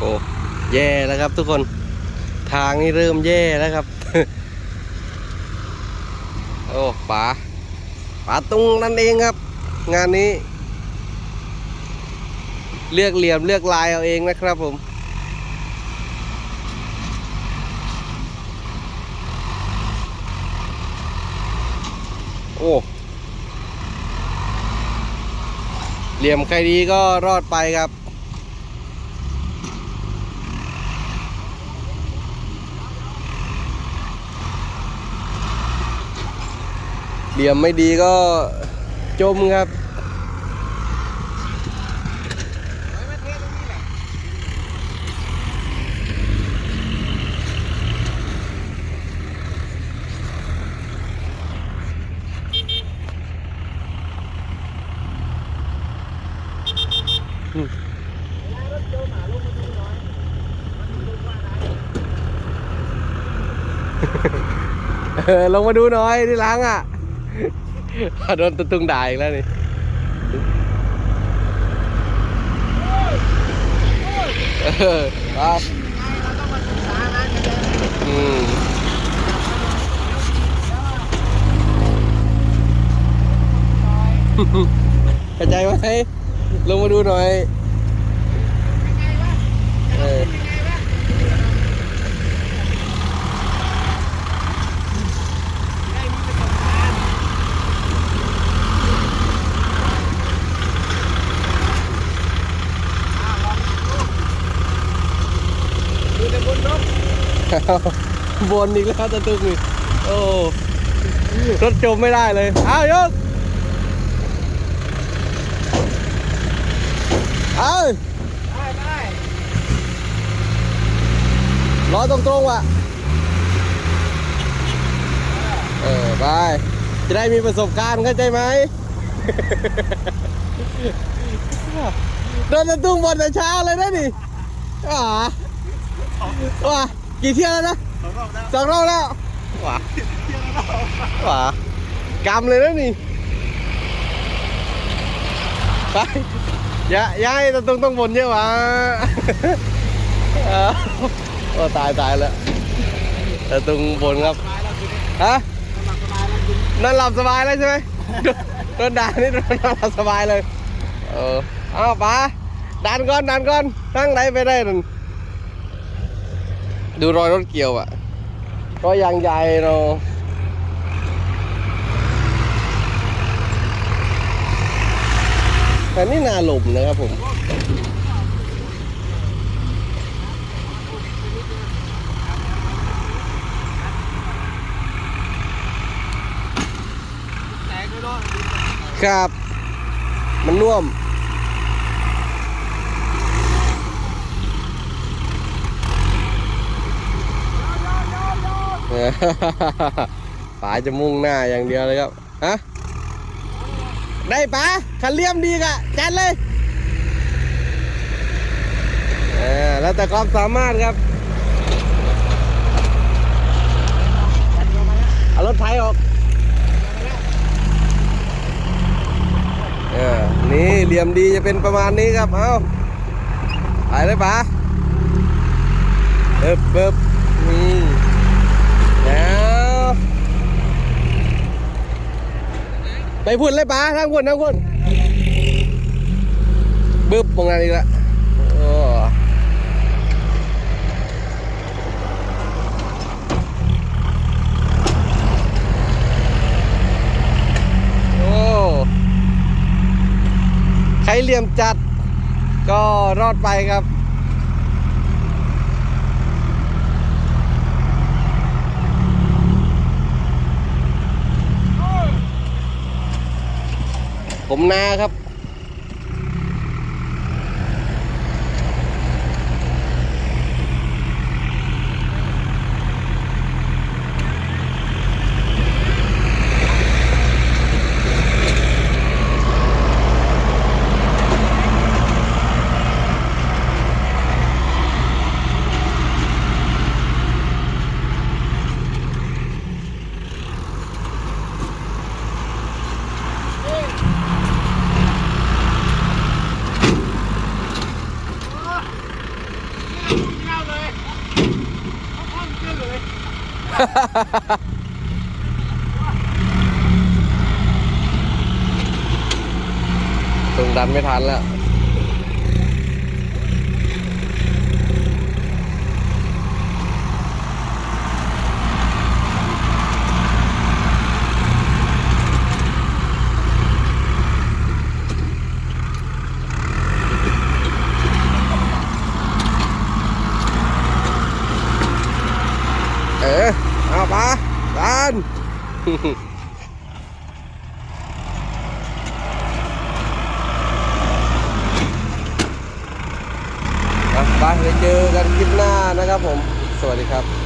โอ้แย่แล้วครับทุกคนทางนี้เริ่มแย่แล้วครับ โอ้ป๋าป๋าตุงนั่นเองครับ งานนี้ เลือกเหลี่ยมเลือกลายเอาเองนะครับผมโอ้เหลี่ยมใครดีก็รอดไปครับ เหลี่ยมไม่ดีก็จมครับเออลงมาดูหน่อยที่ล้างอะ โดนตะตุงด่าอีกแล้วนี่ครับอืมเข้าใจไหมลงมาดูหน่อยเออ ดูแต่บนนก บนอีกแล้วตะตุกนี่โอ้รถจมไม่ได้เลยอ้าวยกเอาได้ได้ล้อตรงๆว่ะเออไปจะได้มีประสบการณ์เข้าใจไหมโดนตะตุ้งบนแต่เช้าเลยนะนี่อ่าว้า กี่เที่ยวแล้วนะสองรอบแล้วสองรอบแล้วว้าเที่ยวแล้วหวากำเลยนะนี่ไปอย่าอย่าให้ตะตุงต้องบนเยอะหวะเออโอ้ตายตายแล้วตะตุงบนครับสบายแล้วคืนนี้ฮะสบายสบายแล้วคืนนี้นอนหลับสบายแล้วใช่ไหมโดนด่านี่นอนหลับสบายเลย เออเอาป๋าดันก่อนดันก่อนตั้งไหนไปได้นั่น ดูรอยรถเกี่ยวอะรอยยางใหญ่เนาะแต่นี่นาหลุมนะครับผมครับ มันน่วม ป๋าจะมุ่งหน้าอย่างเดียวเลยครับฮะได้ป๋าคันเลี่ยมดีกะจัดเลยเออแล้วแต่ความสามารถครับเอารถไถออกเออนี่เหลี่ยมดีจะเป็นประมาณนี้ครับ เอาไปเลยป๋าเอิบเอิบนี่แล้ว ไปพุ่นเลยป๋าทั้งพุ่นทั้งพุ่นบึ้บตรงนั้นอีกและโอ้โอ้ใครเหลี่ยมจัดก็รอดไปครับ ผมนาครับ ตรงดันไม่ทันแล้ว เออเอาปะดัน อะ ไปเดี๋ยวเจอกันคลิปหน้านะครับผม สวัสดีครับ